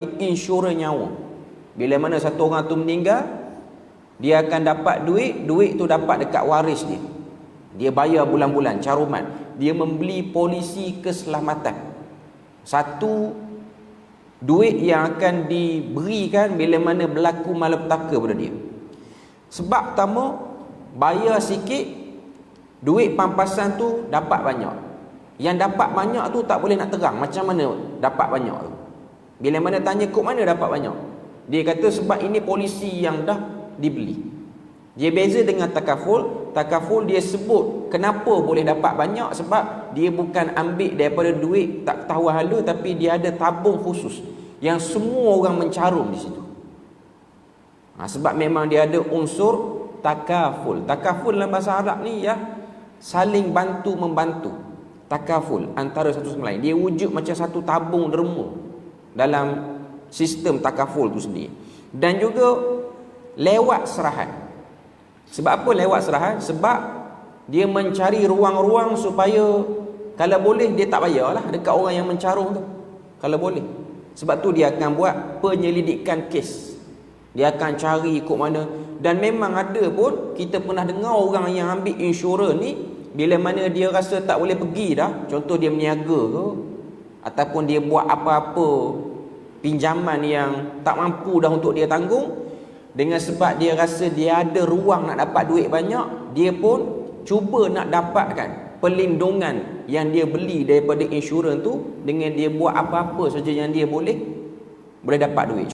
insurans nyawa. Bila mana satu orang tu meninggal, dia akan dapat duit, duit tu dapat dekat waris dia. Dia bayar bulan-bulan caruman. Dia membeli polisi keselamatan. Satu duit yang akan diberikan bila mana berlaku malapetaka pada dia. Sebab pertama, bayar sikit, duit pampasan tu dapat banyak. Yang dapat banyak tu tak boleh nak terang macam mana dapat banyak tu. Bila mana tanya kok mana dapat banyak? Dia kata sebab ini polisi yang dah dibeli. Dia beza dengan takaful. Takaful dia sebut kenapa boleh dapat banyak sebab dia bukan ambil daripada duit tak tahu hala tapi dia ada tabung khusus yang semua orang mencarum di situ. Ha, sebab memang dia ada unsur takaful. Takaful dalam bahasa Arab ni ya saling bantu membantu. Takaful antara satu sama lain. Dia wujud macam satu tabung derma dalam sistem takaful tu sendiri. Dan juga lewat serahan. Sebab apa lewat serahan? Sebab dia mencari ruang-ruang supaya kalau boleh dia tak bayarlah dekat orang yang mencarung tu. Kalau boleh. Sebab tu dia akan buat penyelidikan kes. Dia akan cari ikut mana. Dan memang ada pun kita pernah dengar orang yang ambil insurans ni bila mana dia rasa tak boleh pergi dah contoh dia meniaga ke ataupun dia buat apa-apa pinjaman yang tak mampu dah untuk dia tanggung dengan sebab dia rasa dia ada ruang nak dapat duit banyak dia pun cuba nak dapatkan pelindungan yang dia beli daripada insurans tu dengan dia buat apa-apa saja yang dia boleh boleh dapat duit